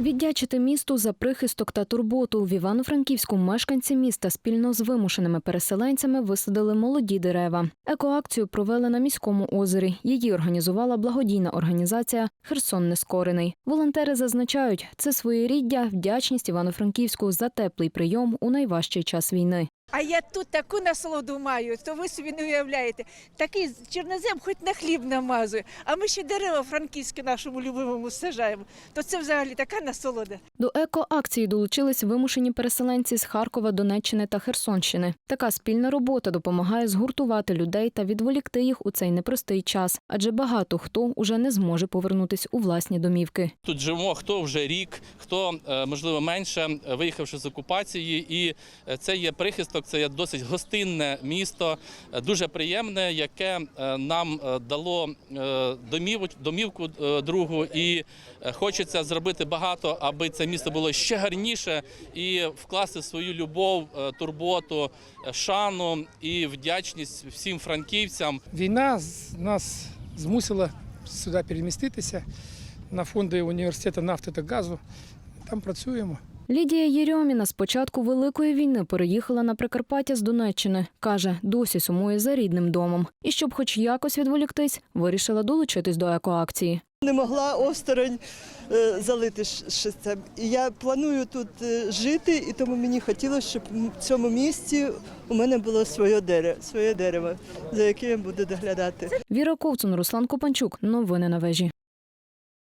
Віддячити місту за прихисток та турботу в Івано-Франківську мешканці міста спільно з вимушеними переселенцями висадили молоді дерева. Екоакцію провели на міському озері. Її організувала благодійна організація Херсон Нескорений. Волонтери зазначають, це своєріддя, вдячність Івано-Франківську за теплий прийом у найважчий час війни. А я тут таку насолоду маю, то ви собі не уявляєте. Такий чорнозем хоч на хліб намазує, а ми ще дерева франківські нашому любимому сажаємо. То це взагалі така насолода. До екоакції долучились вимушені переселенці з Харкова, Донеччини та Херсонщини. Така спільна робота допомагає згуртувати людей та відволікти їх у цей непростий час, адже багато хто уже не зможе повернутись у власні домівки. Тут живемо хто вже рік, хто е, можливо менше, виїхавши з окупації, і е, це є прихисток, це досить гостинне місто, е, дуже приємне, яке е, нам е, дало домівку другу, і хочеться зробити багато, аби це місто було ще гарніше і вкласти свою любов, турботу, шану і вдячність всім франківцям. Війна нас змусила сюди переміститися на фонди університету нафти та газу. Там працюємо. Лідія Єрьоміна з початку великої війни переїхала на Прикарпаття з Донеччини. каже, досі сумує за рідним домом. І щоб, хоч якось відволіктись, вирішила долучитись до екоакції. Не могла осторонь е, залишитися. І я планую тут е, жити, і тому мені хотілося, щоб в цьому місці у мене було своє дерево, своє дерево, за яким я буду доглядати. Віра Ковцун, Руслан Копанчук. Новини на вежі.